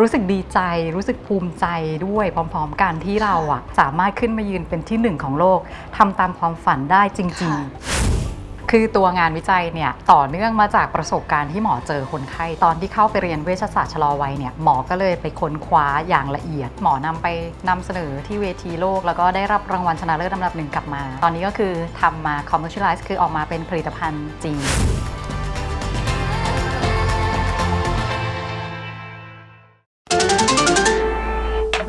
รู้สึกดีใจ รู้สึกภูมิใจด้วยพร้อมๆ กันที่เราอะสามารถขึ้นมายืนเป็นที่หนึ่งของโลกทำตามความฝันได้จริง ๆคือตัวงานวิจัยเนี่ยต่อเนื่องมาจากประสบการณ์ที่หมอเจอคนไข้ ตอนที่เข้าไปเรียนเวชศาสตร์ชะลอวัยเนี่ยหมอก็เลยไปค้นคว้าอย่างละเอียด หมอนำไปนำเสนอที่เวทีโลก แล้วก็ได้รับรางวัลชนะเลิศลำดับหนึ่งกลับมา ตอนนี้ก็คือทำมา commercialize คือออกมาเป็นผลิตภัณฑ์จริง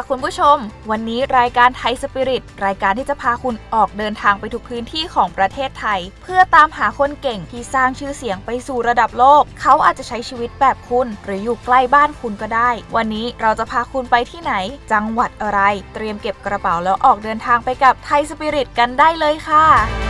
ค่ะคุณผู้ชม วันนี้รายการไทยสปิริตรายการที่จะพาคุณออกเดินทางไปทุกพื้นที่ของประเทศไทย เพื่อตามหาคนเก่งที่สร้างชื่อเสียงไปสู่ระดับโลก เขาอาจจะใช้ชีวิตแบบคุณ หรืออยู่ใกล้บ้านคุณก็ได้ วันนี้เราจะพาคุณไปที่ไหน จังหวัดอะไร เตรียมเก็บกระเป๋าแล้วออกเดินทางไปกับไทยสปิริตกันได้เลยค่ะ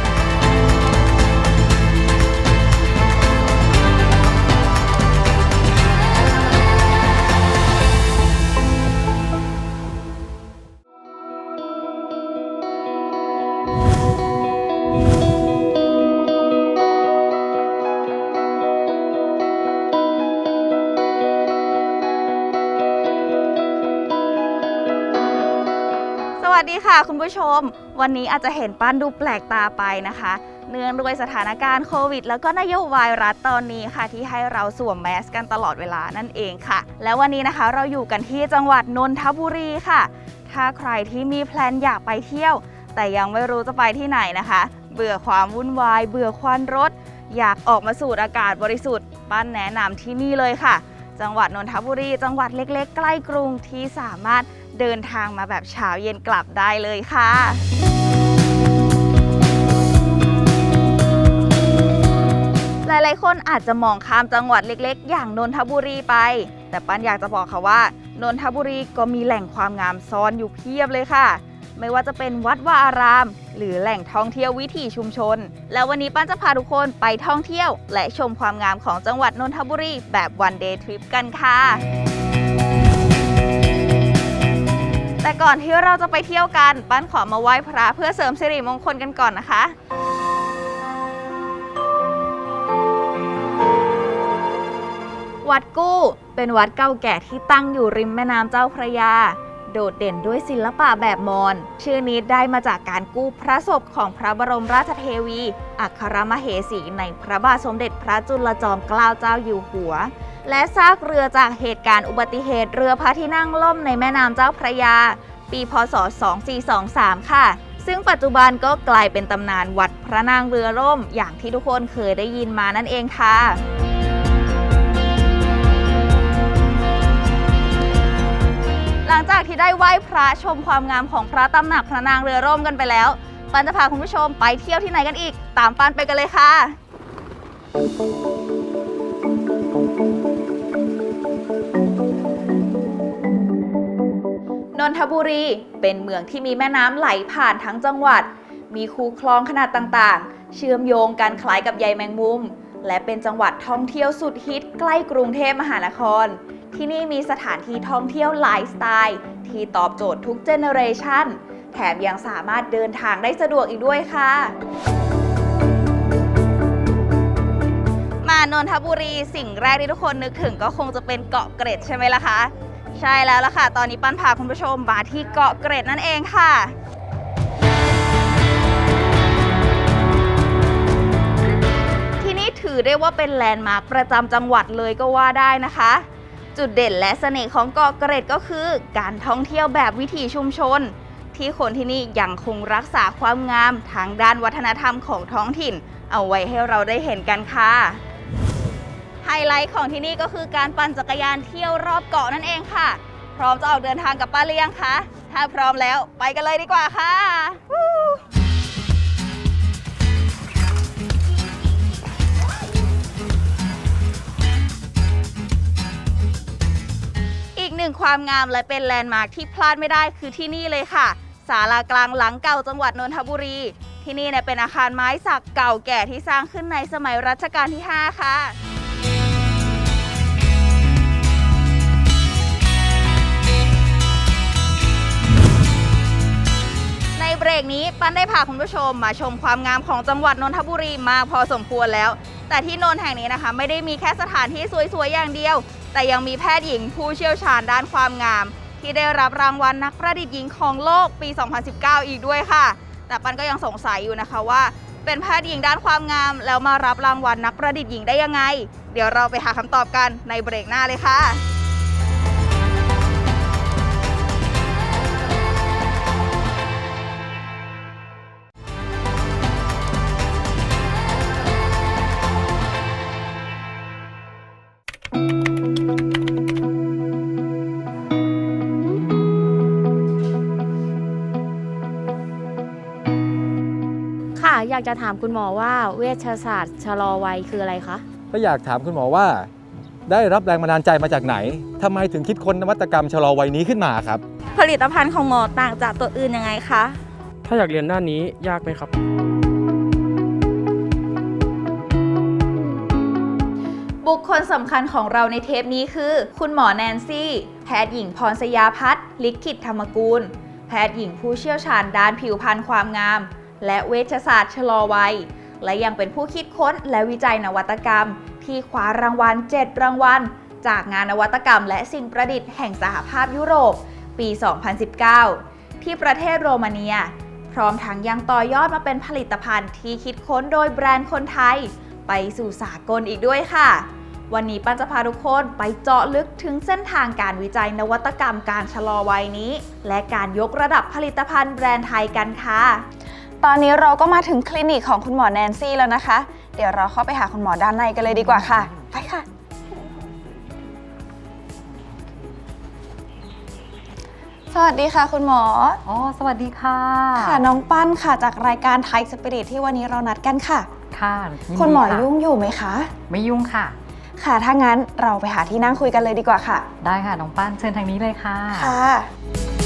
ค่ะคุณผู้ชม วันนี้อาจจะเห็นป้านดูแปลกตาไปนะคะ เนื่องด้วยสถานการณ์โควิด แล้วก็นโยบายรัฐตอนนี้ค่ะ ที่ให้เราสวมแมสกันตลอดเวลานั่นเองค่ะ แล้ววันนี้นะคะเราอยู่กันที่จังหวัดนนทบุรีค่ะ ถ้าใครที่มีแพลนอยากไปเที่ยว แต่ยังไม่รู้จะไปที่ไหนนะคะ เบื่อความวุ่นวาย เบื่อควันรถ อยากออกมาสูดอากาศบริสุทธิ์ป้านแนะนำที่นี่เลยค่ะ จังหวัดนนทบุรี จังหวัดเล็ก ๆ ใกล้กรุงที่สามารถ เดินทางมาแบบเช้าเย็นกลับได้เลยค่ะหลายๆ คนอาจจะมองข้ามจังหวัดเล็กๆ อย่างนนทบุรีไป แต่ปันอยากจะบอกค่ะว่านนทบุรีก็มีแหล่งความงามซ่อนอยู่เพียบเลยค่ะ ไม่ว่าจะเป็นวัดวาอาราม หรือแหล่งท่องเที่ยววิถีชุมชน แล้ววันนี้ป้านจะพาทุกคนไปท่องเที่ยว และชมความงามของจังหวัดนนทบุรีแบบวันเดย์ทริปกันค่ะ แต่ก่อนที่เราจะไปเที่ยวกัน ปั้นขอมาไหว้พระเพื่อเสริมสิริมงคลกันก่อนนะคะวัดกู้เป็นวัดเก่าแก่ที่ตั้งอยู่ริมแม่น้ำเจ้าพระยา โดดเด่นด้วยศิลปะแบบมอญชื่อนี้ได้มาจากการกู้พระศพของพระบรมราชเทวี อัครมเหสีในพระบาทสมเด็จพระจุลจอมเกล้าเจ้าอยู่หัว และซากเรือจากเหตุการณ์อุบัติเหตุเรือพระที่นั่งล่มในแม่น้ำเจ้าพระยา ปีพศ 2423 ค่ะ ซึ่งปัจจุบันก็กลายเป็นตำนานวัดพระนางเรือล่ม อย่างที่ทุกคนเคยได้ยินมานั่นเองค่ะหลังจากที่ได้ไหว้พระชมความงามของพระตำหนักพระนางเรือร่มกันไปแล้ว ปันจะพาคุณผู้ชมไปเที่ยวที่ไหนกันอีก ตามปันไปกันเลยค่ะ นนทบุรีเป็นเมืองที่มีแม่น้ำไหลผ่านทั้งจังหวัด มีคูคลองขนาดต่างๆ เชื่อมโยงกันคล้ายกับใยแมงมุม และเป็นจังหวัดท่องเที่ยวสุดฮิตใกล้กรุงเทพมหานคร ที่นี่มีสถานที่ท่องเที่ยวหลายสไตล์ ที่ตอบโจทย์ทุกเจเนอเรชันแถมยังสามารถเดินทางได้สะดวกอีกด้วยค่ะานนทบุรีสิ่งแรกที่ทุกคนนึกถึงก็คงจะเป็นเกาะเกร็ดใช่ไหมล่ะคะ ใช่แล้วล่ะค่ะ ตอนนี้ปั้นพาคุณผู้ชมมาที่เกาะเกร็ดนั่นเองค่ะที่นี่ถือได้ว่าเป็นแลนด์มาร์คประจำจังหวัดเลยก็ว่าได้นะคะ จุดเด่นและเสน่ห์ของเกาะเกร็ดก็คือ การท่องเที่ยวแบบวิถีชุมชน ที่คนที่นี่ยังคงรักษาความงามทางด้านวัฒนธรรมของท้องถิ่น เอาไว้ให้เราได้เห็นกันค่ะ ไฮไลท์ของที่นี่ก็คือการปั่นจักรยานเที่ยวรอบเกาะนั่นเองค่ะ พร้อมจะออกเดินทางกับป้าเลี้ยงคะถ้าพร้อมแล้วไปกันเลยดีกว่าค่ะ อีกหนึ่งความงามและเป็นแลนด์มาร์คที่พลาดไม่ได้คือที่นี่เลยค่ะศาลากลางหลังเก่าจังหวัดนนทบุรี ที่นี่เนี่ยเป็นอาคารไม้สักเก่าแก่ที่สร้างขึ้นในสมัยรัชกาลที่ 5 ค่ะ นี้ปันได้พาคุณผู้ชมมาชมความงามของจังหวัดนนทบุรีมากพอสมควรแล้ว แต่ที่นนท์แห่งนี้นะคะ ไม่ได้มีแค่สถานที่สวยๆอย่างเดียว แต่ยังมีแพทย์หญิงผู้เชี่ยวชาญด้านความงาม ที่ได้รับรางวัลนักประดิษฐ์หญิงของโลกปี 2019 อีกด้วยค่ะ แต่ปันก็ยังสงสัยอยู่นะคะว่า เป็นแพทย์หญิงด้านความงามแล้วมารับรางวัลนักประดิษฐ์หญิงได้ยังไง เดี๋ยวเราไปหาคำตอบกันในเบรกหน้าเลยค่ะากจะถามคุณหมอว่าเวชศาสตร์ชะลอวัยคืออะไรคะ ก็อยากถามคุณหมอว่า ได้รับแรงบันดาลใจมาจากไหนทำไมถึงคิดค้นนวัตกรรมชะลอวัยนี้ขึ้นมาครับ ผลิตภัณฑ์ของหมอต่างจากตัวอื่นยังไงคะ ถ้าอยากเรียนด้านนี้ยากไหมครับ บุคคลสำคัญของเราในเทปนี้คือ คุณหมอแนนซี่ แพทย์หญิงพรสยาพัฒน์ลิขิตธรรมกูล แพทย์หญิงผู้เชี่ยวชาญด้านผิวพรรณความงาม และเวชศาสตร์ชะลอวัย และยังเป็นผู้คิดค้นและวิจัยนวัตกรรม ที่คว้ารางวัล 7 รางวัล จากงานนวัตกรรม และสิ่งประดิษฐ์แห่งสหภาพยุโรป ปี 2019 ที่ประเทศโรมาเนีย พร้อมทั้งยังต่อยอดมาเป็นผลิตภัณฑ์ที่คิดค้นโดยแบรนด์คนไทย ไปสู่สากลอีกด้วยค่ะ วันนี้ปันจะพาทุกคนไปเจาะลึกถึงเส้นทางการวิจัยนวัตกรรมการชะลอวัยนี้ และการยกระดับผลิตภัณฑ์แบรนด์ไทยกันค่ะ ตอนนี้เราก็มาถึงคลินิกของคุณหมอแนนซี่แล้วนะคะ เดี๋ยวเราเข้าไปหาคุณหมอด้านในกันเลยดีกว่าค่ะ ไปค่ะ สวัสดีค่ะคุณหมอ อ๋อ สวัสดีค่ะ ค่ะน้องปั้นค่ะจากรายการไทยสปิริตที่วันนี้เรานัดกันค่ะ ค่ะยินดีคุณหมอค่ะยุ่งอยู่ไหมคะ ไม่ยุ่งค่ะ ค่ะ ถ้างั้นเราไปหาที่นั่งคุยกันเลยดีกว่าค่ะ ได้ค่ะ น้องปั้นเชิญทางนี้เลยค่ะ ค่ะค่ะ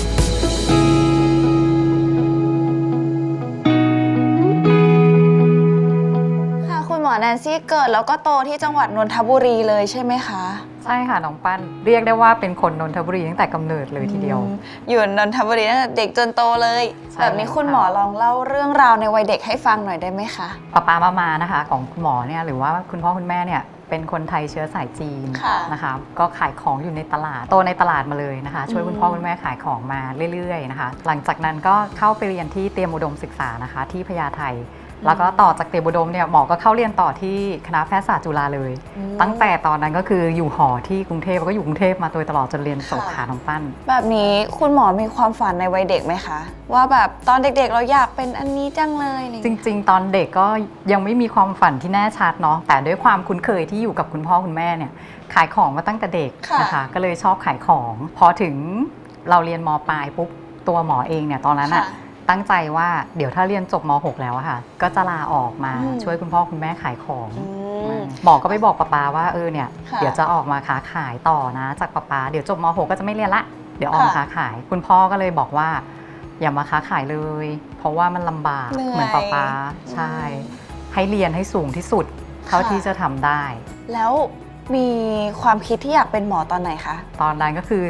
นนซี่เกิดแล้วก็โตที่จังหวัดนนทบุรีเลยใช่ไหมคะใช่ค่ะน้องปั้นเรียกได้ว่าเป็นคนนนทบุรีตั้งแต่กำเนิดเลยทีเดียว อืมอยู่นนทบุรีตั้งแต่เด็กจนโตเลย ใช่ แบบนี้คุณค่ะหมอลองเล่าเรื่องราวในวัยเด็กให้ฟังหน่อยได้ไหมคะ ป้าป้ามามานะคะ ของคุณหมอเนี่ยหรือว่าคุณพ่อคุณแม่เนี่ยเป็นคนไทยเชื้อสายจีนค่ะนะคะก็ขายของอยู่ในตลาดโตในตลาดมาเลยนะคะ ช่วยอืมคุณพ่อคุณแม่ขายของมาเรื่อยๆนะคะ หลังจากนั้นก็เข้าไปเรียนที่เตรียมอุดมศึกษานะคะ ที่พญาไท แล้วก็ต่อจากเตรียมอุดมเนี่ยหมอก็เข้าเรียนต่อที่คณะแพทยศาสตร์จุฬาเลย อืม ตั้งแต่ตอนนั้นก็คืออยู่หอที่กรุงเทพแล้วก็อยู่กรุงเทพมาโดยตลอดจนเรียนจบค่ะค่ะน้องปั้น แบบนี้คุณหมอมีความฝันในวัยเด็กไหมคะ ว่าแบบตอนเด็กๆเราอยากเป็นอันนี้จังเลยอะไรอย่างจเงี้ย ริง ๆ ตอนเด็กก็ยังไม่มีความฝันที่แน่ชัดเนาะแต่ด้วยความคุ้นเคยที่อยู่กับคุณพ่อคุณแม่เนี่ยขายของมาตั้งแต่เด็กค่ะ นะคะก็เลยชอบขายของ พอถึงเราเรียนมปลายปุ๊บตัวหมอเองเนี่ยตอนนั้นอะ ค่ะ ตั้งใจว่าเดี๋ยวถ้าเรียนจบม .6 แล้วอะค่ะ ก็จะลาออกมาอืม ช่วยคุณพ่อคุณแม่ขายของ อืมหมอก็ไปบอกป้าปาว่าเออเนี่ยค่ะเดี๋ยวจะออกมาค้าขายต่อนะ จากป้าปาเดี๋ยวจบม .6 ก็จะไม่เรียนละ เดี๋ยวออกมาค่ะค้าขาย คุณพ่อก็เลยบอกว่า อย่ามาค้าขายเลย เพราะว่ามันลำบากเหนื่อยเหมือนป้าปาใช่ ให้เรียนให้สูงที่สุด เท่าค่ะ ที่จะทำได้ แล้วมีความคิดที่อยากเป็นหมอตอนไหนคะ ตอนนั้นก็คือ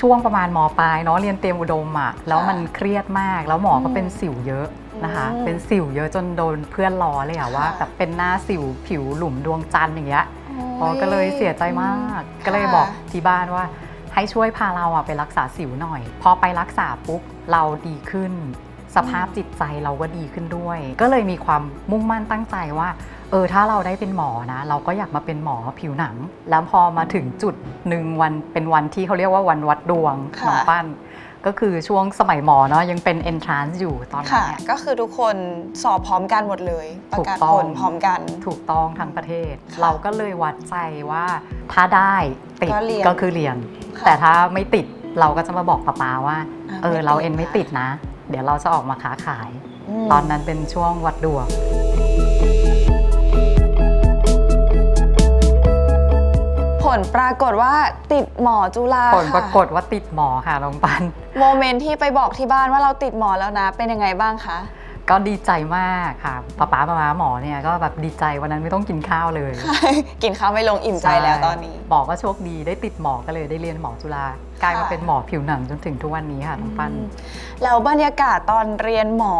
ช่วงประมาณมปลายเนาะเรียนเตรียมอุดมอะ่ะแล้วมันเครียดมาก แล้วหมอก็อืมเป็นสิวเยอะนะคะ อืมเป็นสิวเยอะจนโดนเพื่อนล้อเลยอะค่ะ ว่าแบบเป็นหน้าสิวผิวหลุมดวงจันทร์อย่างเงี้ยโอ๋อก็เลยเสียใจมากอืมก็เลยค่ะบอกที่บ้านว่า ให้ช่วยพาเราอะไปรักษาสิวหน่อย พอไปรักษาปุ๊บเราดีขึ้น สภาพจิตใจเราก็ดีขึ้นด้วย ก็เลยมีความมุ่งมั่นตั้งใจว่า เออถ้าเราได้เป็นหมอนะ เราก็อยากมาเป็นหมอผิวหนัง แล้วพอมาถึงจุดหนึ่งวันเป็นวันที่เขาเรียกว่าวันวัดดวงค่ะน้องปั้น ก็คือช่วงสมัยหมอเนาะยังเป็น entrance อยู่ตอนนั้นค่ะเนี่ยก็คือทุกคนสอบพร้อมกันหมดเลย ประกาศถูกต้องผลพร้อมกัน ถูกต้องทั้งประเทศค่ะเราก็เลยวัดใจว่าถ้าได้ติดก็เรียนก็คือเรียนค่ะแต่ถ้าไม่ติดเราก็จะมาบอกป้าปาว่าอะเออไม่ติดเราเอ็นไม่นะติดนะ เดี๋ยวเราจะออกมาค้าขายมตอนนั้นเป็นช่วงวัดดวง ลปรากฏว่าติดหมอจุฬาผลปราค่ะกฏว่าติดหมอค่ะน้องปัน โมเมนต์ที่ไปบอกที่บ้านว่าเราติดหมอแล้วนะ เป็นยังไงบ้างคะ ก็ดีใจมากค่ะป้าป๊ามามาหมอเนี่ยก็แบบดีใจวันนั้นไม่ต้องกินข้าวเลย กินข้าวไม่ลงอิ่มใจแล้วตอนนี้ บอกว่าโชคดีได้ติดหมอก็เลยได้เรียนหมอจุฬากลายมาค่ะเป็นหมอผิวหนังจนถึงทุกวันนี้ค่ะน้องปันแล้วบรรยากาศตอนเรียนหมอ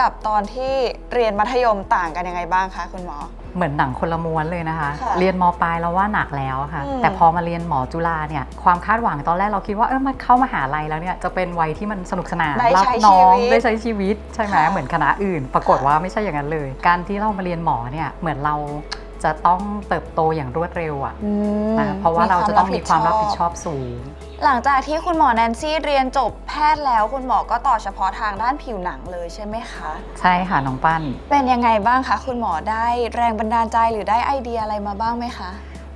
กับตอนที่เรียนมัธยมต่างกันยังไงบ้างคะคุณหมอ เหมือนหนังคนละม้วนเลยนะคะ ค่ะเรียนมปลายเราว่าหนักแล้วค่ะ อืม แต่พอมาเรียนหมอจุฬาเนี่ยความคาดหวังตอนแรกเราคิดว่าเออมันเข้ามาหาลัยแล้วเนี่ยจะเป็นวัยที่มันสนุกสนานได้รัใช้น้องชีวิตได้ใช้ชีวิตใช่ไหมค่ะเหมือนคณะอื่น ปรากฏว่าไม่ใช่อย่างนั้นเลย การที่เรามาเรียนหมอเนี่ยเหมือนเราจะต้องเติบโตอย่างรวดเร็วอะอืมนะเพราะว่าเราจะต้องมีความรับผิดชอบสูง หลังจากที่คุณหมอแนนซี่เรียนจบแพทย์แล้ว คุณหมอก็ต่อเฉพาะทางด้านผิวหนังเลยใช่ไหมคะ ใช่ค่ะน้องปั้น เป็นยังไงบ้างคะคุณหมอได้แรงบันดาลใจหรือได้ไอเดียอะไรมาบ้างไหมคะ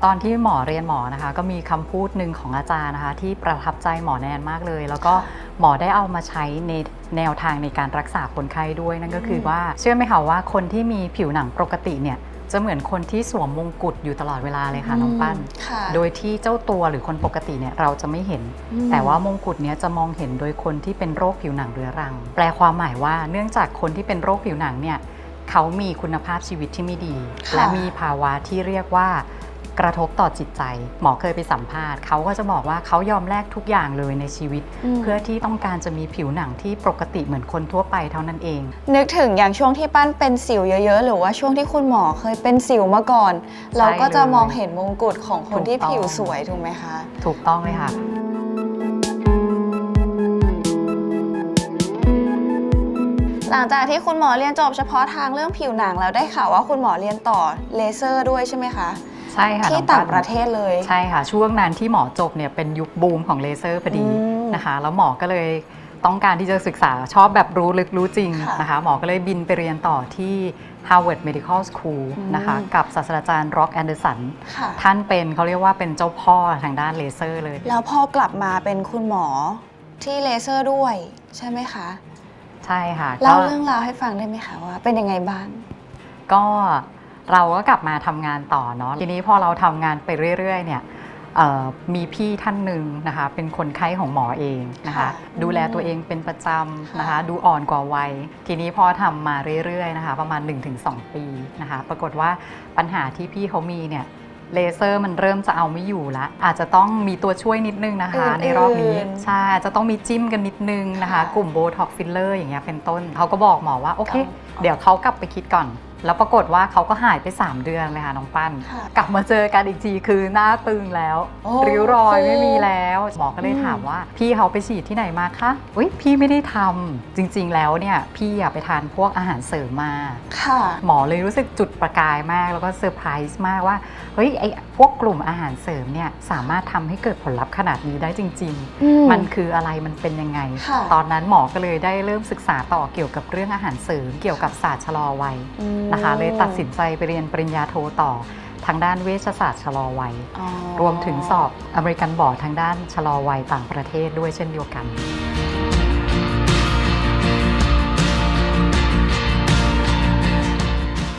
ตอนที่หมอเรียนหมอนะคะ ก็มีคำพูดหนึ่งของอาจารย์นะคะ ที่ประทับใจหมอแนนมากเลย แล้วก็หมอได้เอามาใช้ในแนวทางในการรักษาคนไข้ด้วยนั่นก็คือว่าเชื่อไหมคะว่าคนที่มีผิวหนังปกติเนี่ย จะเหมือนคนที่สวมมงกุฎอยู่ตลอดเวลาเลยค่ะน้องปั้น ค่ะ โดยที่เจ้าตัวหรือคนปกติเนี่ยเราจะไม่เห็นแต่ว่ามงกุฎเนี้ยจะมองเห็นโดยคนที่เป็นโรคผิวหนังเรื้อรัง แปลความหมายว่าเนื่องจากคนที่เป็นโรคผิวหนังเนี่ยเขามีคุณภาพชีวิตที่ไม่ดี ค่ะ และมีภาวะที่เรียกว่า กระทบต่อจิตใจ หมอเคยไปสัมภาษณ์เขาก็จะบอกว่าเขายอมแลกทุกอย่างเลยในชีวิตมเพื่อที่ต้องการจะมีผิวหนังที่ปกติเหมือนคนทั่วไปเท่านั้นเอง นึกถึงอย่างช่วงที่ปั้นเป็นสิวเยอะๆ หรือว่าช่วงที่คุณหมอเคยเป็นสิวมาก่อน เราก็จะมองเห็นมงกุฎของคนที่ถูกต้องผิวสวยถูกไหมคะ ถูกต้องเลยค่ะหลังจากที่คุณหมอเรียนจบเฉพาะทางเรื่องผิวหนังแล้วได้ข่าวว่าคุณหมอเรียนต่อเลเซอร์ด้วยใช่ไหมคะ ใช่ค่ะที่น้องต่างปั้นประเทศเลย ใช่ค่ะ ช่วงนั้นที่หมอจบเนี่ยเป็นยุคบูมของเลเซอร์พอดีอืมนะคะแล้วหมอก็เลยต้องการที่จะศึกษาชอบแบบรู้ลึกรู้จริงค่ะนะคะหมอก็เลยบินไปเรียนต่อที่ Harvard Medical School อืม นะคะกับศาสตราจารย์ร็อกแอนเดอร์สัน ค่ะ ท่านเป็นเขาเรียกว่าเป็นเจ้าพ่อทางด้านเลเซอร์เลย แล้วพอกลับมาเป็นคุณหมอที่เลเซอร์ด้วย ใช่ไหมคะใช่ค่ะ เล่าก็เรื่องราวให้ฟังได้ไหมคะว่าเป็นยังไงบ้าง ก็ เราก็กลับมาทำงานต่อเนาะทีนี้พอเราทำงานไปเรื่อยๆเนี่ยเอ่อมีพี่ท่านหนึ่งนะคะเป็นคนไข้ของหมอเองนะคะค่ะดูแลตัวเองเป็นประจำนะคะค่ะดูอ่อนกว่าวัย ทีนี้พอทำมาเรื่อยๆนะคะประมาณ 1-2 ปีนะคะปรากฏว่าปัญหาที่พี่เขามีเนี่ยเลเซอร์มันเริ่มจะเอาไม่อยู่ละอาจจะต้องมีตัวช่วยนิดนึงนะคะอื่นๆในรอบนี้ใช่อาจจะต้องมีจิ้มกันนิดนึงนะคะค่ะกลุ่มโบท็อกฟิลเลอร์อย่างเงี้ยเป็นต้นเขาก็บอกหมอว่าโอเคเอาเดี๋ยวเขากลับไปคิดก่อน แล้วปรากฏว่าเขาก็หายไป 3 เดือนเลยค่ะน้องปั้น ค่ะ กลับมาเจอกันอีกทีคือหน้าตึงแล้ว โอ้ริ้วรอยฟูไม่มีแล้วหมอก็เลยอืม ถามว่า พี่เขาไปฉีดที่ไหนมาคะอุ้ยพี่ไม่ได้ทำจริงๆแล้วเนี่ย พี่อยากไปทานพวกอาหารเสริมมา ค่ะ หมอเลยรู้สึกจุดประกายมากแล้วก็เซอร์ไพรส์มากว่า เฮ้ยไอพวกกลุ่มอาหารเสริมเนี่ยสามารถทำให้เกิดผลลัพธ์ขนาดนี้ได้จริงอืมๆมันคืออะไรมันเป็นยังไง ค่ะ ตอนนั้นหมอก็เลยได้เริ่มศึกษาต่อเกี่ยวกับเรื่องอาหารเสริมเกี่ยวกับศาสตร์ชะลอวัยอืมนะคะเลยตัดสินใจไปเรียนปริญญาโทต่อทางด้านเวชศาสตร์ชะลอวัยอ๋อรวมถึงสอบอเมริกันบอร์ดทางด้านชะลอวัยต่างประเทศด้วยเช่นเดียวกัน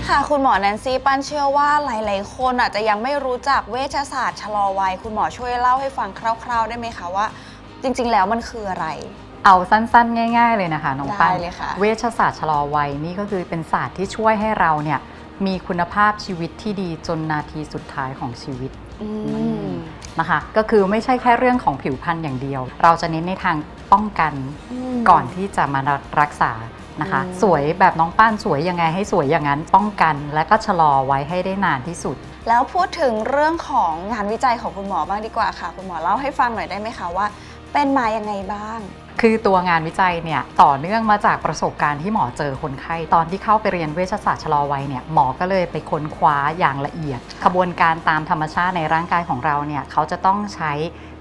ค่ะคุณหมอแนนซี่ปั้นเชื่อว่าหลาย ๆ คนอาจจะยังไม่รู้จักเวชศาสตร์ชะลอวัย คุณหมอช่วยเล่าให้ฟังคร่าว ๆ ได้ไหมคะว่า จริง ๆ แล้วมันคืออะไร เอาสั้นๆ ง่าย ๆ เลยนะคะน้องปั้นได้เลยค่ะ เวชศาสตร์ชะลอวัยนี่ก็คือเป็นศาสตร์ที่ช่วยให้เราเนี่ยมีคุณภาพชีวิตที่ดีจนนาทีสุดท้ายของชีวิต อืม นะคะก็คือไม่ใช่แค่เรื่องของผิวพรรณอย่างเดียว เราจะเน้นในทางป้องกันมก่อนที่จะมารักษานะคะ อืม สวยแบบน้องป้านสวยยังไงให้สวยอย่างนั้นป้องกัน และก็ชะลอไว้ให้ได้นานที่สุด แล้วพูดถึงเรื่องของงานวิจัยของคุณหมอบ้างดีกว่าค่ะ คุณหมอเล่าให้ฟังหน่อยได้ไหมคะว่า เป็นมายังไงบ้าง คือตัวงานวิจัยเนี่ยต่อเนื่องมาจากประสบการณ์ที่หมอเจอคนไข้ ตอนที่เข้าไปเรียนเวชศาสตร์ชะลอวัยเนี่ยหมอก็เลยไปค้นคว้าอย่างละเอียดขบวนการตามธรรมชาติในร่างกายของเราเนี่ยเขาจะต้องใช้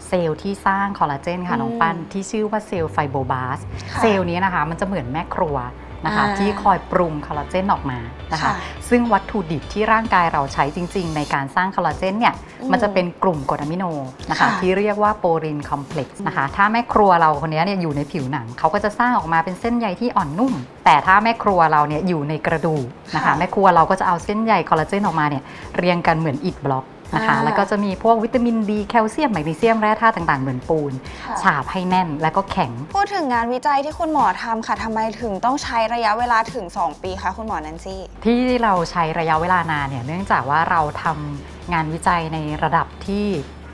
เซลล์ที่สร้างคอลลาเจนค่ะน้องปั้นที่ชื่อว่าเซลล์ไฟโบบาสค่ะเซลล์นี้นะคะมันจะเหมือนแม่ครัว นะคะอ่าที่คอยปรุงคอลลาเจนออกมานะคะค่ะซึ่งวัตถุดิบที่ร่างกายเราใช้จริง ๆ ในการสร้างคอลลาเจนเนี่ยอืมมันจะเป็นกลุ่มกรดอะมิโนนะคะค่ะที่เรียกว่าโปรินคอมเพล็กซ์นะคะ ถ้าแม่ครัวเราคนนี้เนี่ยอยู่ในผิวหนังเขาก็จะสร้างออกมาเป็นเส้นใยที่อ่อนนุ่ม แต่ถ้าแม่ครัวเราเนี่ยอยู่ในกระดูกนะคะค่ะแม่ครัวเราก็จะเอาเส้นใยคอลลาเจนออกมาเนี่ยเรียงกันเหมือนอิฐบล็อก นะคะอ่าแล้วก็จะมีพวกวิตามินดีแคลเซียมแมกนีเซียมแร่ธาตุต่างๆ เหมือนปูนค่ะฉาบให้แน่นแล้วก็แข็ง พูดถึงงานวิจัยที่คุณหมอทำค่ะทำไมถึงต้องใช้ระยะเวลาถึง 2 ปีคะคุณหมอแนนซี่ ที่เราใช้ระยะเวลานานเนี่ยเนื่องจากว่าเราทำงานวิจัยในระดับที่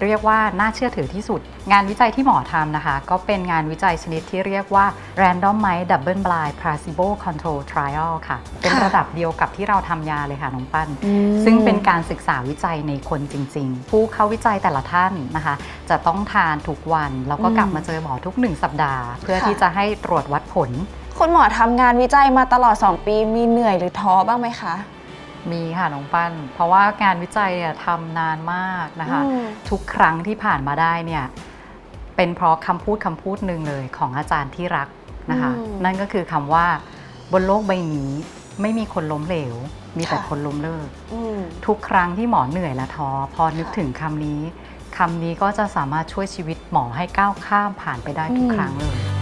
เรียกว่าน่าเชื่อถือที่สุด งานวิจัยที่หมอทำนะคะ ก็เป็นงานวิจัยชนิดที่เรียกว่า randomized double blind placebo control trial ค่ะ เป็นค่ะระดับเดียวกับที่เราทำยาเลยค่ะน้องปั้น ซึ่งเป็นการศึกษาวิจัยในคนจริง ๆ ผู้เข้าวิจัยแต่ละท่านนะคะ จะต้องทานทุกวัน แล้วก็กลับมาเจอหมอทุกหนึ่งสัปดาห์ เพื่อค่ะที่จะให้ตรวจวัดผลคุณหมอทำงานวิจัยมาตลอด 2 ปีมีเหนื่อยหรือท้อบ้างไหมคะ มีค่ะน้องปั้น เพราะว่างานวิจัยอะทำนานมากนะคะ อืม ทุกครั้งที่ผ่านมาได้เนี่ยเป็นเพราะคำพูดคำพูดหนึ่งเลยของอาจารย์ที่รักนะคะ อืม นั่นก็คือคำว่าบนโลกใบนี้ไม่มีคนล้มเหลว มีแต่ค่ะคนล้มเลิก อืม ทุกครั้งที่หมอเหนื่อยและท้อพอนึกค่ะถึงคำนี้คำนี้ก็จะสามารถช่วยชีวิตหมอให้ก้าวข้ามผ่านไปได้ทุกอืม ครั้งเลย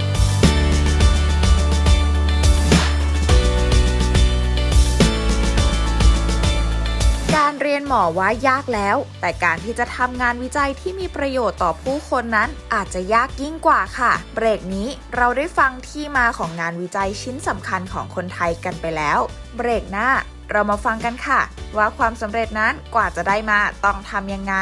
เรียนหมอว่ายากแล้ว แต่การที่จะทำงานวิจัยที่มีประโยชน์ต่อผู้คนนั้น อาจจะยากยิ่งกว่าค่ะ เบรกนี้เราได้ฟังที่มาของงานวิจัยชิ้นสำคัญของคนไทยกันไปแล้ว เบรกหน้า เรามาฟังกันค่ะ ว่าความสำเร็จนั้นกว่าจะได้มาต้องทำยังไง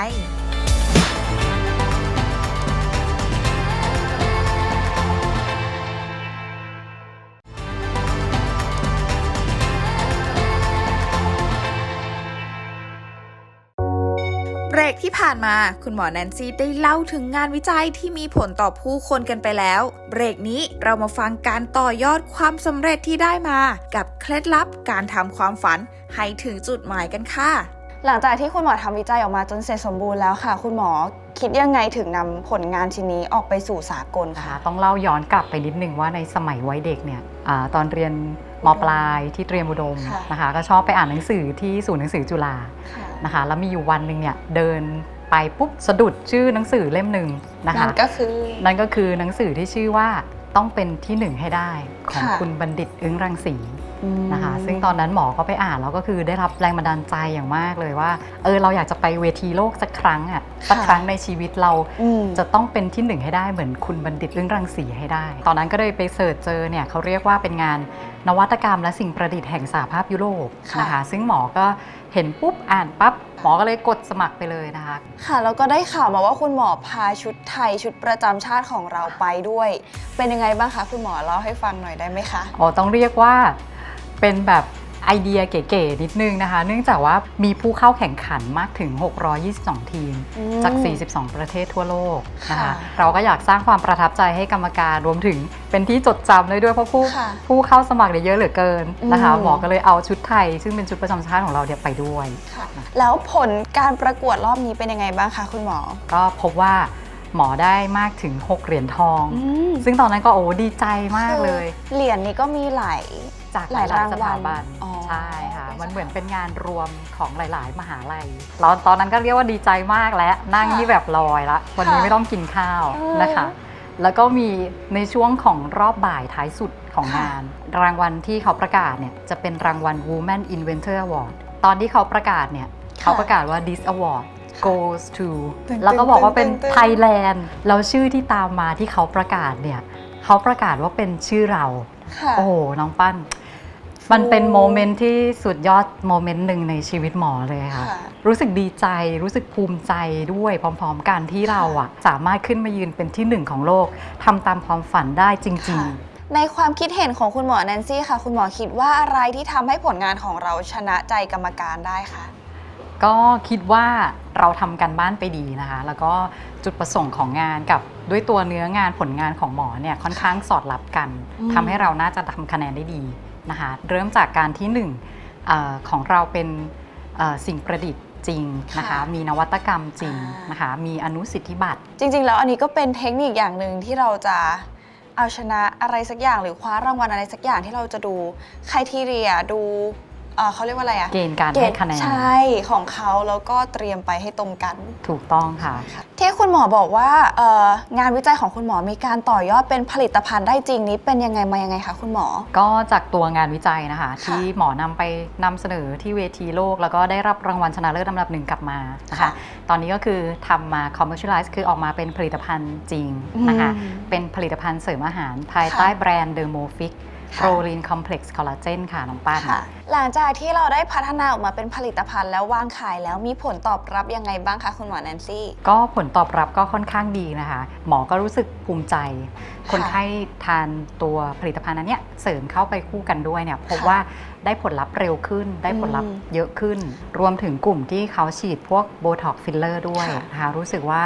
ผ่านมาคุณหมอแนนซี่ได้เล่าถึงงานวิจัยที่มีผลต่อผู้คนกันไปแล้ว เบรกนี้เรามาฟังการต่อยอดความสำเร็จที่ได้มา กับเคล็ดลับการทำความฝันให้ถึงจุดหมายกันค่ะ หลังจากที่คุณหมอทำวิจัยออกมาจนเสร็จสมบูรณ์แล้วค่ะ คุณหมอคิดยังไงถึงนำผลงานชิ้นนี้ออกไปสู่สากลนะคะคะต้องเล่าย้อนกลับไปนิดนึงว่าในสมัยวัยเด็กเนี่ยอาตอนเรียน มปลายที่เตรียมอุดมค่ะนะคะ ก็ชอบไปอ่านหนังสือที่ศูนย์หนังสือจุฬาค่ะนะคะ แล้วมีอยู่วันหนึ่งเนี่ยเดินไปปุ๊บสะดุดชื่อหนังสือเล่มหนึ่งนะคะนั่นก็คือนั่นก็คือหนังสือที่ชื่อว่าต้องเป็นที่หนึ่งให้ได้ของค่ะคุณบัณฑิตอึ้งรังสีอืม นะคะ ซึ่งตอนนั้นหมอก็ไปอ่านแล้วก็คือได้รับแรงบันดาลใจอย่างมากเลยว่า เออเราอยากจะไปเวทีโลกสักครั้งอะสักครั้งในชีวิตเราอืมจะต้องเป็นที่หนึ่งให้ได้เหมือนคุณบัณฑิตเรื่องรังสีให้ได้ ตอนนั้นก็เลยไปเสิร์ชเจอเนี่ยเขาเรียกว่าเป็นงานนวัตกรรมและสิ่งประดิษฐ์แห่งสหภาพยุโรปค่ะนะคะ ซึ่งหมอก็เห็นปุ๊บอ่านปั๊บหมอก็เลยกดสมัครไปเลยนะคะ ค่ะแล้วก็ได้ข่าวมาว่าคุณหมอพาชุดไทยชุดประจำชาติของเราไปด้วย เป็นยังไงบ้างคะคุณหมอเล่าให้ฟังหน่อยได้ไหมคะอ๋อต้องเรียกว่า เป็นแบบไอเดียเก๋ๆนิดนึงนะคะ เนื่องจากว่ามีผู้เข้าแข่งขันมากถึง 622 ทีมอืมจาก 42 ประเทศทั่วโลกนะคะค่ะเราก็อยากสร้างความประทับใจให้กรรมการรวมถึงเป็นที่จดจำเลยด้วยเพราะผู้ค่ะผู้เข้าสมัครเนี่ยเยอะเหลือเกินนะคะอืมหมอก็เลยเอาชุดไทย ซึ่งเป็นชุดประจำชาติของเราเนี่ยไปด้วยค่ะแล้วผลการประกวดรอบนี้เป็นยังไงบ้างคะคุณหมอ ก็พบว่าหมอได้มากถึง 6 เหรียญทองอืมซึ่งตอนนั้นก็โอ้ดีใจมากเลยคือเหรียญนี้ก็มีหลาย จากหหลาลายยๆสถาบันรางวัลอ๋อใช่ค่ะเป็นมันเหมือนสถาบันเป็นงานรวมของหลาย ๆ มหาลัยเราตอนนั้นก็เรียกว่าดีใจมากแล้วนั่งค่ะนี่แบบลอยละวันนี้ค่ะไม่ต้องกินข้าวเออนะคะ แล้วก็มีในช่วงของรอบบ่ายท้ายสุดของค่ะ งาน รางวัลที่เขาประกาศเนี่ยจะเป็นรางวัล Woman Inventor Award ตอนที่เขาประกาศเนี่ยเขาประกาศว่า this award goes to ตึงๆแล้วก็บอกว่าเป็นตึงๆไทยแลนด์แล้วชื่อที่ตามมาที่เขาประกาศเนี่ยเขาประกาศว่าเป็นชื่อเรา ค่ะ โอ้โหน้องปั้น มันเป็นโมเมนต์ที่สุดยอดโมเมนต์หนึ่งในชีวิตหมอเลยค่ะ ค่ะรู้สึกดีใจรู้สึกภูมิใจด้วยพร้อมๆกันที่เราอะสามารถขึ้นมายืนเป็นที่หนึ่งของโลกทำตามความฝันได้จริง ค่ะ ในความคิดเห็นของคุณหมอแนนซี่ค่ะ คุณหมอคิดว่าอะไรที่ทำให้ผลงานของเราชนะใจกรรมการได้คะ ๆ ก็คิดว่าเราทำกันบ้านไปดีนะคะ แล้วก็จุดประสงค์ของงานกับด้วยตัวเนื้องานผลงานของหมอเนี่ยค่อนข้างสอดรับกันอืม ทำให้เราน่าจะทำคะแนนได้ดี นะคะเริ่มจากการที่หนึ่งเออของเราเป็นเอ่อสิ่งประดิษฐ์จริงนะคะค่ะมีนวัตกรรมจริงอ่านนะคะมีอนุสิทธิบัตร จริงๆ แล้วอันนี้ก็เป็นเทคนิคอย่างหนึ่งที่เราจะเอาชนะอะไรสักอย่างหรือคว้ารางวัลอะไรสักอย่างที่เราจะดูครทีเรียดู เอ่อเขาเรียกว่าอะไรอะเกณฑ์การให้คะแนนใช่ของเขาแล้วก็เตรียมไปให้ตรงกัน ถูกต้องค่ะ ที่คุณหมอบอกว่าเอ่องานวิจัยของคุณหมอมีการต่อยอดเป็นผลิตภัณฑ์ได้จริงนี้เป็นยังไงมายังไงคะคุณหมอ ก็จากตัวงานวิจัยนะคะค่ะที่หมอนำไปนำเสนอที่เวทีโลก แล้วก็ได้รับรางวัลชนะเลิศอันดับหนึ่งกลับมานะคะค่ะตอนนี้ก็คือทำมา commercialize คือออกมาเป็นผลิตภัณฑ์จริงนะคะ อืมเป็นผลิตภัณฑ์เสริมอาหารภายค่ะใต้แบรนด์เดอร์โมฟิกค่ะ โปรลีนคอมเพล็กซ์คอลลาเจนค่ะน้องป้านค่ะ หลังจากที่เราได้พัฒนาออกมาเป็นผลิตภัณฑ์แล้ววางขายแล้วมีผลตอบรับยังไงบ้างคะคุณหมอแนนซี่ ก็ผลตอบรับก็ค่อนข้างดีนะคะ หมอก็รู้สึกภูมิใจ คนไข้ทานตัวผลิตภัณฑ์อันเนี้ยเสริมเข้าไปคู่กันด้วยเนี่ยพบค่ะว่าได้ผลลัพธ์เร็วขึ้น ได้ผลลัพธ์อืมเยอะขึ้น รวมถึงกลุ่มที่เขาฉีดพวกโบท็อกฟิลเลอร์ด้วยค่ะนะคะรู้สึกว่า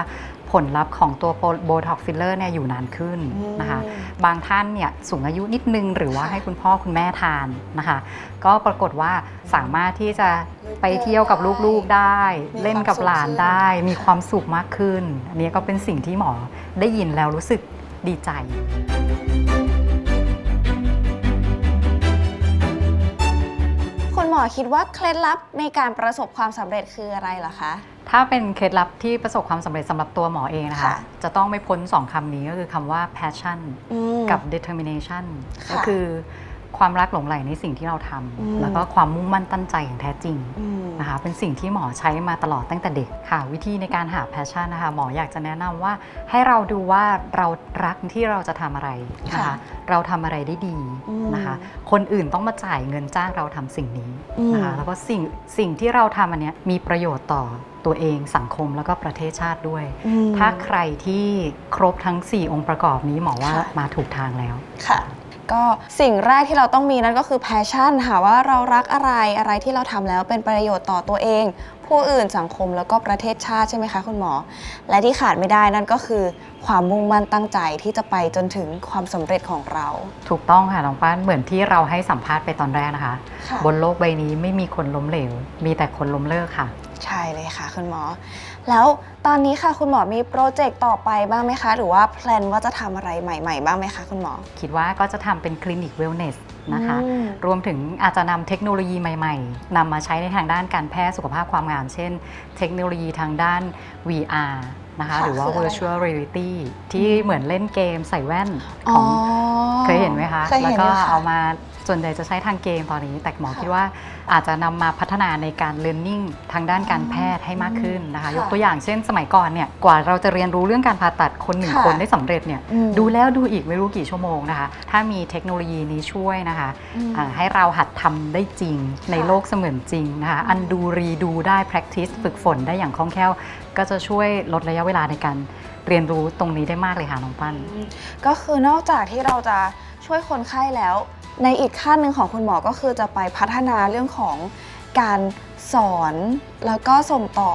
ผลลัพธ์ของตัวโบท็อกฟิลเลอร์เนี่ยอยู่นานขึ้นนะคะอืมบางท่านเนี่ยสูงอายุนิดนึง หรือว่าค่ะให้คุณพ่อคุณแม่ทานนะคะก็ปรากฏว่าสามารถที่จะไปเที่ยวกับลูกๆได้มีเล่นกับหลานความสุขขึ้นได้ มีความสุขมากขึ้น อันนี้ก็เป็นสิ่งที่หมอได้ยินแล้วรู้สึกดีใจคุณหมอคิดว่าเคล็ดลับในการประสบความสำเร็จคืออะไรเหรอคะ ถ้าเป็นเคล็ดลับที่ประสบความสำเร็จสำหรับตัวหมอเองนะคะ ค่ะจะต้องไม่พ้น2คำนี้ก็คือคำว่า passion อืมกับ determination ค่ะ ก็คือ ความรักหลงใหลในสิ่งที่เราทอืมำแล้วก็ความมุ่งมั่นตั้งใจอย่างแท้จริงอืม นะคะเป็นสิ่งที่หมอใช้มาตลอดตั้งแต่เด็กค่ะ วิธีในการหาแพชชั่นนะคะ หมออยากจะแนะนำว่าให้เราดูว่าเรารักที่เราจะทำอะไรนะค่ะคะ เราทำอะไรได้ดีอืมนะคะ คนอื่นต้องมาจ่ายเงินจ้างเราทำสิ่งนี้อืมนะคะแล้วก็สิ่งสิ่งที่เราทำอันเนี้ยมีประโยชน์ต่อตัวเองสังคมแล้วก็ประเทศชาติด้วย อืม ถ้าใครที่ครบทั้ง 4 องค์ประกอบนี้หมอว่าค่ะ มาถูกทางแล้ว ค่ะ ก็สิ่งแรกที่เราต้องมีนั่นก็คือแพชชั่นค่ะว่าเรารักอะไรอะไรที่เราทำแล้วเป็นประโยชน์ต่อตัวเอง ผู้อื่นสังคมแล้วก็ประเทศชาติใช่ไหมคะคุณหมอ และที่ขาดไม่ได้นั่นก็คือ ความมุ่งมั่นตั้งใจที่จะไปจนถึงความสำเร็จของเรา ถูกต้องค่ะน้องป้านเหมือนที่เราให้สัมภาษณ์ไปตอนแรกนะคะค่ะบนโลกใบนี้ไม่มีคนล้มเหลว มีแต่คนล้มเลิกค่ะ ใช่เลยค่ะ คุณหมอ แล้วตอนนี้ค่ะคุณหมอมีโปรเจกต์ต่อไปบ้างไหมคะ หรือว่าแพลนว่าจะทำอะไรใหม่ ๆ บ้างไหมคะคุณหมอ คิดว่าก็จะทำเป็นคลินิกเวลเนสนะคะ อืม รวมถึงอาจจะนำเทคโนโลยีใหม่ๆนำมาใช้ในทางด้านการแพทย์สุขภาพความงาม เช่น เทคโนโลยีทางด้าน VR นะคะ ค่ะหรือว่า คืออะไร virtual reality ที่เหมือนเล่นเกมใส่แว่นขอ๋อองเคยเห็นไหมคะ เคยแล้วเห็นก็ยู่ค่ะ เอามาส่วนใหญ่จะใช้ทางเกมตอนนี้ แต่หมอค่ะ คิดว่า อาจจะนำมาพัฒนาในการเรียนรู้ทางด้านการแพทย์ให้มากขึ้นนะคะค่ะยกตัวอย่างเช่น สมัยก่อนเนี่ยกว่าเราจะเรียนรู้เรื่องการผ่าตัดคนหนึ่งค่ะคนได้สำเร็จเนี่ยอืม ดูแล้วดูอีกไม่รู้กี่ชั่วโมงนะคะ ถ้ามีเทคโนโลยีนี้ช่วยนะคะอืม อ่าให้เราหัดทำได้จริงในโลกเสมือนจริงนะคะอันดูรีดูได้ practice ฝึกฝนได้อย่างคล่องแคล่ว ก็จะช่วยลดระยะเวลาในการเรียนรู้ตรงนี้ได้มากเลยค่ะน้องปั้น ก็คือนอกจากที่เราจะช่วยคนไข้แล้ว ในอีกขั้นหนึ่งของคุณหมอก็คือจะไปพัฒนาเรื่องของการสอนแล้วก็ส่งต่อ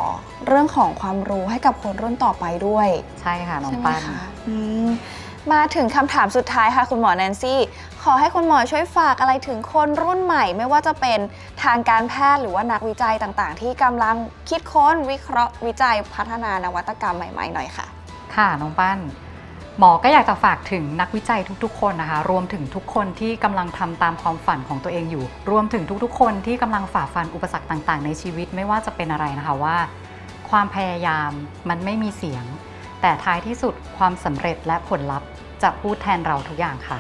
เรื่องของความรู้ให้กับคนรุ่นต่อไปด้วยใช่ค่ะน้องใช่ไหมปั้นคะอืมมาถึงคำถามสุดท้ายค่ะคุณหมอแนนซี่ ขอให้คุณหมอช่วยฝากอะไรถึงคนรุ่นใหม่ ไม่ว่าจะเป็นทางการแพทย์หรือว่านักวิจัยต่างๆ ที่กำลังคิดค้นวิเคราะห์วิจัยพัฒนานวัตกรรมใหม่ๆหน่อยค่ะ ค่ะน้องปั้น หมอก็อยากจะฝากถึงนักวิจัยทุกๆ คนนะคะ รวมถึงทุกคนที่กำลังทำตามความฝันของตัวเองอยู่ รวมถึงทุกๆ คนที่กำลังฝ่าฟันอุปสรรคต่างๆ ในชีวิตไม่ว่าจะเป็นอะไรนะคะว่า ความพยายามมันไม่มีเสียง แต่ท้ายที่สุดความสำเร็จและผลลัพธ์ จะพูดแทนเราทุกอย่างค่ะ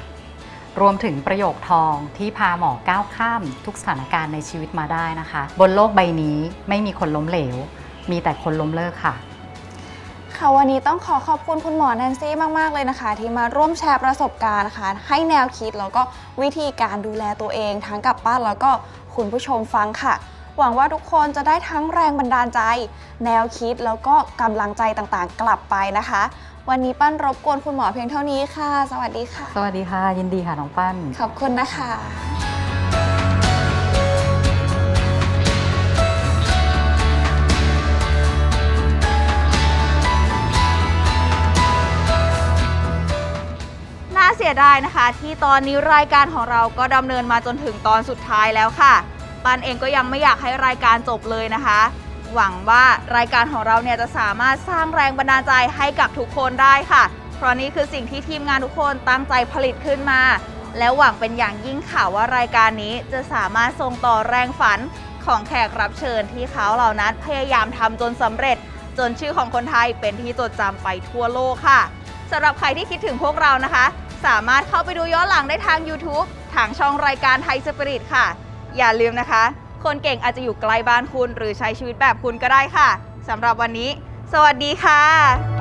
รวมถึงประโยคทองที่พาหมอก้าวข้ามทุกสถานการณ์ในชีวิตมาได้นะคะ บนโลกใบนี้ไม่มีคนล้มเหลว มีแต่คนล้มเลิกค่ะ ค่ะวันนี้ต้องขอขอบคุณคุณหมอแนนซี่มาก ๆ เลยนะคะ ที่มาร่วมแชร์ประสบการณ์นะคะให้แนวคิดแล้วก็วิธีการดูแลตัวเอง ทั้งกับป้านแล้วก็คุณผู้ชมฟังค่ะ หวังว่าทุกคนจะได้ทั้งแรงบันดาลใจ แนวคิดแล้วก็กำลังใจต่างๆ กลับไปนะคะ วันนี้ปั้นรบกวนคุณหมอเพียงเท่านี้ค่ะ สวัสดีค่ะ สวัสดีค่ะ ยินดีค่ะน้องปั้น ขอบคุณนะคะ เสียดายนะคะ ที่ตอนนี้รายการของเราก็ดำเนินมาจนถึงตอนสุดท้ายแล้วค่ะปันเองก็ยังไม่อยากให้รายการจบเลยนะคะ หวังว่ารายการของเราเนี่ยจะสามารถสร้างแรงบันดาลใจให้กับทุกคนได้ค่ะ เพราะนี่คือสิ่งที่ทีมงานทุกคนตั้งใจผลิตขึ้นมา แล้วหวังเป็นอย่างยิ่งค่ะว่ารายการนี้จะสามารถส่งต่อแรงฝันของแขกรับเชิญที่เขาเหล่านั้นพยายามทำจนสำเร็จ จนชื่อของคนไทยเป็นที่จดจำไปทั่วโลกค่ะสำหรับใครที่คิดถึงพวกเรานะคะ สามารถเข้าไปดูย้อนหลังได้ทาง YouTube ทางช่องรายการไทยสปิริตค่ะ อย่าลืมนะคะ คนเก่งอาจจะอยู่ไกลบ้านคุณ หรือใช้ชีวิตแบบคุณก็ได้ค่ะสำหรับวันนี้ สวัสดีค่ะ